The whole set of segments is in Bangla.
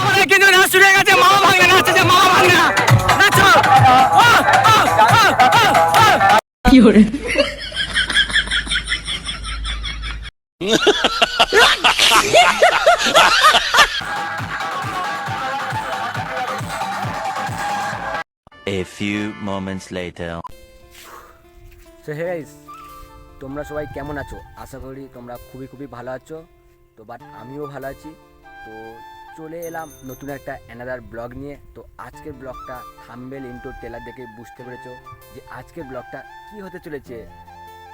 আমাদের কিন্তু নাচ শুরু হয়ে গেছে মামা ভাঙনা নাচছে মামা ভাঙনা নাচো। ও, ও, ও, ও, ও। A few moments later. So hey guys তোমরা সবাই কেমন আছো? আশা করি তোমরা খুবই খুবই ভালো আছো। তো বাট আমিও ভালো আছি। তো চলে এলাম নতুন একটা অ্যানাদার ব্লগ নিয়ে। তো আজকের ব্লগটা থাম্বেল ইন্টো টেলার দেখে বুঝতে পেরেছ যে আজকের ব্লগটা কি হতে চলেছে।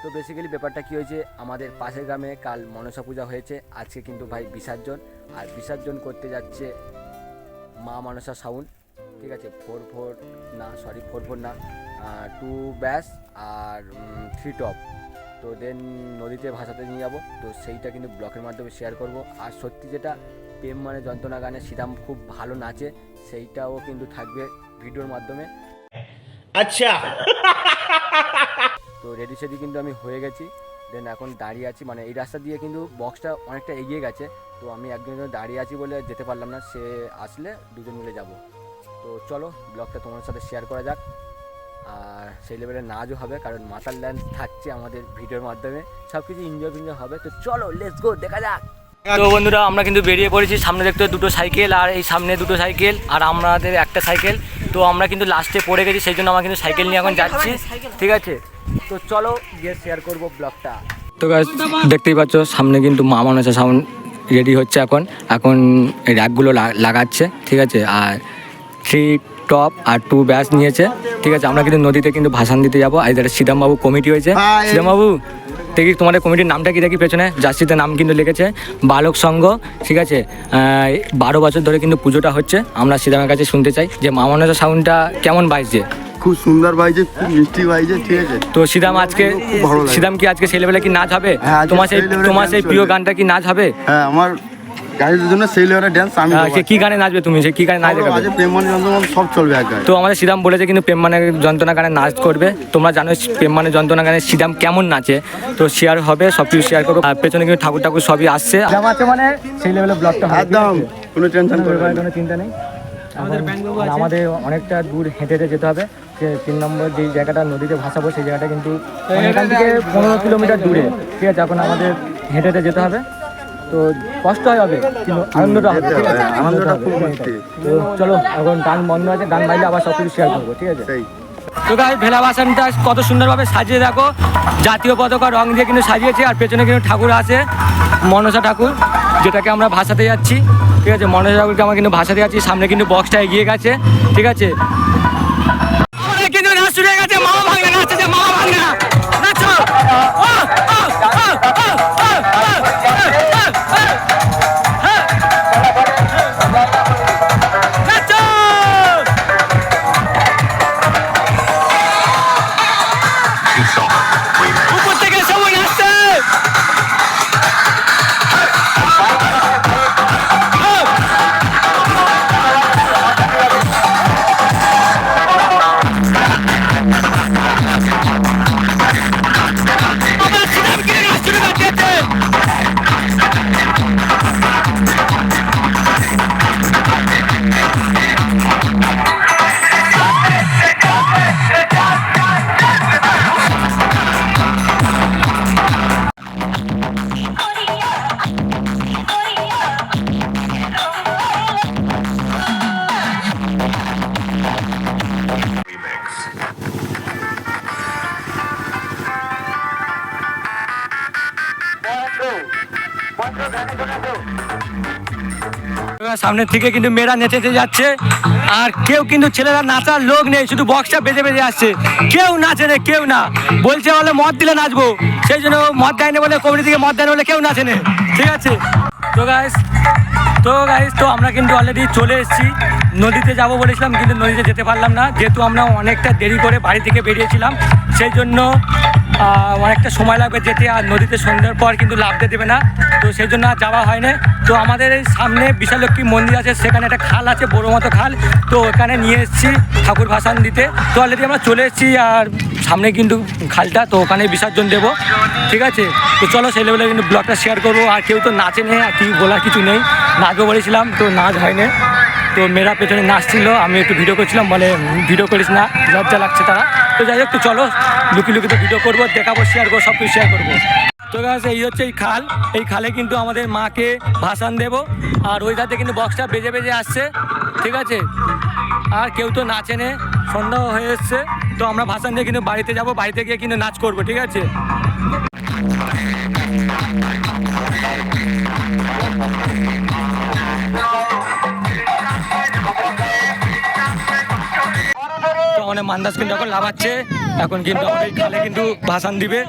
তো বেসিক্যালি ব্যাপারটা কী হয়েছে, আমাদের পাশের গ্রামে কাল মনসা পূজা হয়েছে। আজকে কিন্তু ভাই বিসর্জন। আর বিসর্জন করতে যাচ্ছে মা মনসা সাউন্ড ঠিক আছে ফোর ফোর না সরি ফোর ফোর না। টু ব্যাস, আর থ্রি টপ তো দেন নদীতে ভাসাতে নিয়ে যাব। তো সেইটা কিন্তু ব্লগের মাধ্যমে শেয়ার করব। আর সত্যি যেটা প্রেম মানে যন্ত্রণা গানে সীতাম খুব ভালো নাচে সেইটাও কিন্তু থাকবে ভিডিওর মাধ্যমে। আচ্ছা। তো রেডি সেডি কিন্তু আমি হয়ে গেছি। দেন এখন দাঁড়িয়ে আছি মানে এই রাস্তা দিয়ে কিন্তু বক্সটা অনেকটা এগিয়ে গেছে। তো আমি একজন দাঁড়িয়ে আছি বলে যেতে পারলাম না সে আসলে দুজন মিলে যাব। তো চলো ব্লগটা তোমার সাথে শেয়ার করা যাক। সেই লেভেলে নাচও হবে, কারণ মাতার ল্যান্ড থাকছে আমাদের ভিডিওর মাধ্যমে। সব কিছু এনজয় ফিনজয় হবে, তো চলো লেটস গো দেখা যাক। তো বন্ধুরা, আমরা কিন্তু বেরিয়ে পড়েছি, সামনে দেখতে দুটো সাইকেল আর এই সামনে দুটো সাইকেল আর আমাদের একটা সাইকেল। তো আমরা কিন্তু লাস্টে পড়ে গেছি, সেই জন্য আমরা কিন্তু সাইকেল নিয়ে এখন যাচ্ছি, ঠিক আছে? তো চলো, গিয়ে শেয়ার করব ব্লগটা তো দেখতেই পাচ্ছ, সামনে কিন্তু মা মনসা সাউন্ড রেডি হচ্ছে এখন। এখন র্যাকগুলো লাগাচ্ছে, ঠিক আছে? আর থ্রি টপ আর টু ব্যাস নিয়েছে। ঠিক আছে আমরা কিন্তু নদীতে কিন্তু ভাসান দিতে যাব। আর এটা শ্রীরামবাবু কমিটি হয়েছে। শ্রীরামবাবু দেখি তোমাদের কমিটির নামটা কি দেখি পেছনে? জার্সিতে নাম কিন্তু লিখেছে বালক সংঘ। ঠিক আছে বারো বছর ধরে কিন্তু পুজোটা হচ্ছে। আমরা শ্রীরামের কাছে শুনতে চাই যে মা মনসা সাউন্ডটা কেমন বাজছে? খুব সুন্দর বাইছে খুব মিষ্টি বাইছে ঠিক আছে। তো শ্রীরাম আজকে। শ্রীরাম কি আজকে সেই লেভেলে কি নাচ হবে? হ্যাঁ, তোমার সেই তোমার সেই প্রিয় গানটা কি নাচ হবে? হ্যাঁ আমার গাড়ির জন্য সেই লেভেলের ড্যান্স আমি সে কি গানে নাচবে তুমি? সে কি গানে নাচ দেখাবে? প্রেম মানে যন্ত্রণা সব চলবে এক তো আমাদের শ্রীরাম বলেছে কিন্তু প্রেম মানে যন্ত্রণা গানে নাচ করবে। তোমরা জানো প্রেম মানে যন্ত্রণা গানে শ্রীরাম কেমন নাচে। তো শেয়ার হবে সব কিছু শেয়ার করব। আর পেছনে কিন্তু ঠাকুর ঠাকুর সবই আসছে। মানে সেই লেভেলে ব্লগটা একদম কোনো টেনশন করবে কোনো চিন্তা নেই। আমাদের আমাদের অনেকটা দূর হেঁটে হেঁটে যেতে হবে। যে তিন নম্বর যে জায়গাটা নদীতে ভাসাবো সেই জায়গাটা কিন্তু মানে এখান থেকে পনেরো কিলোমিটার দূরে। ঠিক আছে এখন আমাদের হেঁটে হেঁটে যেতে হবে। তো কষ্ট হয় হবে কিন্তু আনন্দটা হবে ঠিক আছে? আনন্দটা খুব। তো চলো এখন গান বন্ধ আছে গান বাইলে আবার সব কিছু শেয়ার করব ঠিক আছে? তো গাই ভেলা বাসনটা কত সুন্দরভাবে সাজিয়ে দেখো। জাতীয় পতাকা রং দিয়ে কিন্তু সাজিয়েছে আর পেছনে কিন্তু ঠাকুর আছে মনসা ঠাকুর যেটাকে আমরা ভাসাতে যাচ্ছি ঠিক আছে? মনসা ঠাকুরকে আমরা কিন্তু ভাসাতে যাচ্ছি সামনে কিন্তু বক্সটা এগিয়ে গেছে ঠিক আছে? সামনের থেকে কিন্তু মেয়েরা নেচেতে যাচ্ছে। আর কেউ কিন্তু ছেলেরা নাচার লোক নেই, শুধু বক্সটা বেজে বেজে আসছে। কেউ নাচে নে কেউ না। বলছে বলে মদ দিলে নাচবো। সেই জন্য মদ দেয় না বলে কমিটি থেকে মদ দেয় বলে কেউ নাচে নে। ঠিক আছে? তো গাইস তো গাইস তো আমরা কিন্তু অলরেডি চলে এসেছি। নদীতে যাব বলেছিলাম, কিন্তু নদীতে যেতে পারলাম না। যেহেতু আমরা অনেকটা দেরি করে বাড়ি থেকে বেরিয়েছিলাম, সেই জন্য অনেকটা সময় লাগবে যেতে আর নদীতে সন্ধ্যার পর কিন্তু লাভতে দেবে না। তো সেই জন্য আর যাওয়া হয় না তো আমাদের এই সামনে বিশালক্ষী মন্দির আছে, সেখানে একটা খাল আছে, বড় মতো খাল। তো ওখানে নিয়ে এসেছি ঠাকুর ভাসান দিতে। তো অলরেডি আমরা চলে এসেছি আর সামনে কিন্তু খালটা, তো ওখানে বিসর্জন দেবো। ঠিক আছে? তো চলো সেই লেভেলে কিন্তু ব্লগটা শেয়ার করব। আর কেউ তো নাচে নেই, আর কি বলার কিছু নেই। নাচবো বলেছিলাম, তো নাচ হয়নি। তো মেয়েরা পেছনে নাচছিল, আমি একটু ভিডিও করছিলাম, বলে ভিডিও করিস না, লজ্জা লাগছে তারা। তো যাই হোক, তো চলো, লুকি লুকিতে ভিডিও করব, দেখাবো শেয়ার করব সব কিছু শেয়ার করব। তো গাছ এই হচ্ছে এই খাল। এই খালে কিন্তু আমাদের মাকে ভাসান দেব। আর ওই ধাতে কিন্তু বক্সটা বেজে বেজে আসছে, ঠিক আছে? আর কেউ তো নাচে নে সন্ধ্যা হয়ে এসছে। তো আমরা ভাসান দিয়ে কিন্তু বাড়িতে যাব, বাড়িতে গিয়ে কিন্তু নাচ করব, ঠিক আছে? মান্দাস কিন্তু এখন লাভাচ্ছে এখন কিন্তু আমাদের খালে কিন্তু ভাসান দিবে।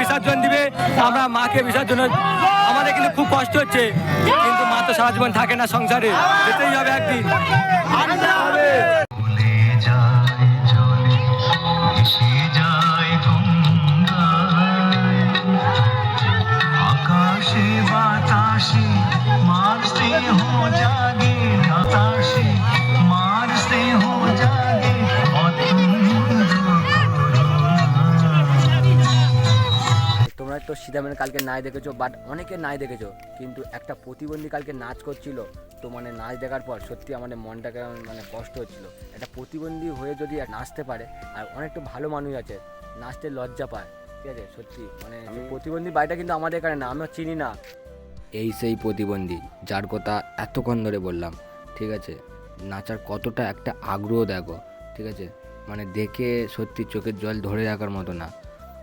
বিসর্জন দিবে। আমরা মাকে বিসর্জন আমাদের কিন্তু খুব কষ্ট হচ্ছে। কিন্তু মা তো সারা জীবন থাকে না সংসারে। যেতেই হবে একদিন। তো সিদামের কালকে নাই দেখেছ বাট অনেকে নাই দেখেছ কিন্তু একটা প্রতিবন্ধী কালকে নাচ করছিল তো মানে নাচ দেখার পর সত্যি আমাদের মনটা কেমন মানে কষ্ট হচ্ছিল। একটা প্রতিবন্ধী হয়ে যদি আর নাচতে পারে আর অনেকটা ভালো মানুষ আছে নাচতে লজ্জা পায় ঠিক আছে? সত্যি মানে প্রতিবন্ধী বাড়িটা কিন্তু আমাদের এখানে না আমরা চিনি না। এই সেই প্রতিবন্ধী যার কথা এতক্ষণ ধরে বললাম ঠিক আছে? নাচার কতটা একটা আগ্রহ দেখো ঠিক আছে? মানে দেখে সত্যি চোখের জল ধরে রাখার মতো না।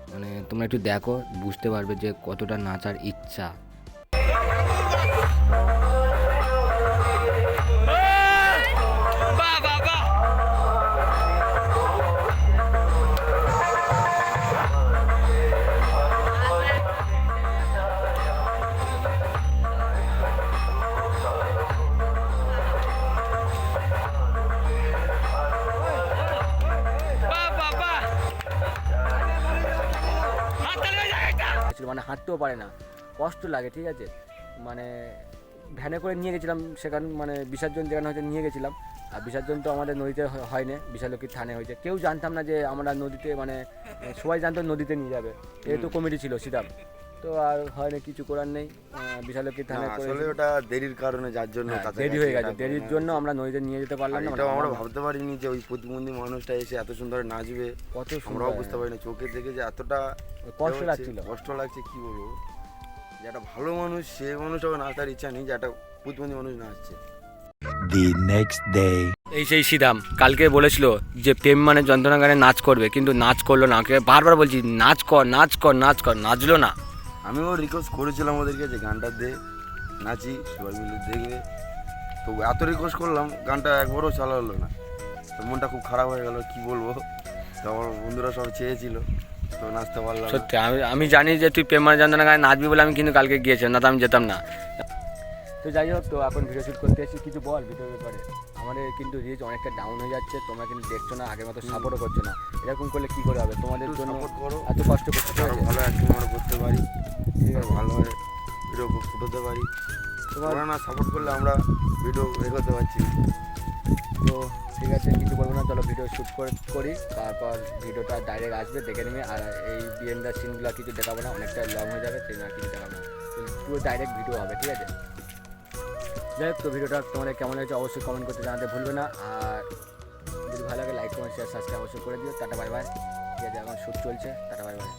মানে তোমরা একটু দেখো বুঝতে পারবে যে কতটা নাচার ইচ্ছা। ছিল মানে হাঁটতেও পারে না। কষ্ট লাগে, ঠিক আছে? মানে ভ্যানে করে নিয়ে গেছিলাম সেখান মানে বিসর্জন যেখানে হয়তো নিয়ে গেছিলাম। আর বিসর্জন তো আমাদের নদীতে হয় বিশালক্ষীর থানে হয়েছে। কেউ জানতাম না যে আমরা নদীতে মানে সবাই জানতো নদীতে নিয়ে যাবে। এই তো কমিটি ছিল সিদাম তো আর হয় না কিছু করার নেই। আহ, বিশালক্ষীর থানে করে আসলে ওটা দেরির কারণে যার জন্য হ্যাঁ, দেরি হয়ে গেছে। দেরির জন্য আমরা নদীতে নিয়ে যেতে পারলাম না আমরা মানে ভাবতে পারিনি যে ওই প্রতিবন্ধী মানুষটা এসে এত সুন্দর নাচবে। কত সুন্দর। আমরাও বুঝতে পারিনি চোখে দেখে যে এতটা কষ্ট লাগছিল। কষ্ট লাগছে কি বলব? যে একটা ভালো মানুষ সে মানুষটাও নাচার ইচ্ছা নেই যে একটা প্রতিবন্ধী মানুষ নাচছে। দি next day. এই সেই সিদাম কালকে বলেছিল যে প্রেম মানে যন্ত্রণা গানে নাচ করবে কিন্তু নাচ করল না। ওকে বারবার বলছি নাচ কর নাচ কর নাচ কর নাচলো না। আমিও রিকোয়েস্ট করেছিলাম ওদেরকে যে গানটা দে নাচি সবাই মিলে দেখবে। তো এত রিকোয়েস্ট করলাম গানটা একবারও চালা হলো না। তো মনটা খুব খারাপ হয়ে গেল কি বলব? তো আমার বন্ধুরা সব চেয়েছিল তো নাচতে পারলাম সত্যি আমি আমি জানি যে তুই প্রেমার মানে যন্ত্রণা গানে নাচবি বলে আমি কিন্তু কালকে গিয়েছিলাম না তো আমি যেতাম না। তো যাই হোক তো এখন ভিডিও শুট করতে এসেছি কিছু বল ভিডিওর ব্যাপারে। আমাদের কিন্তু রিচ অনেকটা ডাউন হয়ে যাচ্ছে তোমরা কিন্তু দেখছ না আগের মতো সাপোর্টও করছ না। এরকম করলে কী করে হবে? তোমাদের জন্য। এত কষ্ট করতে হয়েছে। ভালো অ্যাক্টিং আমরা করতে পারি। ঠিক আছে। ভালোভাবে ভিডিও ফুটোতে পারি। তোমার না সাপোর্ট করলে আমরা ভিডিও এগোতে পারছি তো ঠিক আছে কিছু বলব না চলো ভিডিও শ্যুট করে করি। তারপর ভিডিওটা ডাইরেক্ট আসবে দেখে নেবে। আর এই বিএনদার সিনগুলো কিছু দেখাবো না অনেকটা লং হয়ে যাবে সেই না কিছু দেখাবো না। তো পুরো ডাইরেক্ট ভিডিও হবে ঠিক আছে? যাই হোক, তো ভিডিওটা তোমাদের কেমন হয়েছে অবশ্যই কমেন্ট করতে জানাতে ভুলবে না। আর যদি ভালো লাগে লাইক কমেন্ট শেয়ার সাবস্ক্রাইব অবশ্যই করে দিও। টাটা বাই বাই ঠিক এখন শ্যুট চলছে, টাটা বাই বাই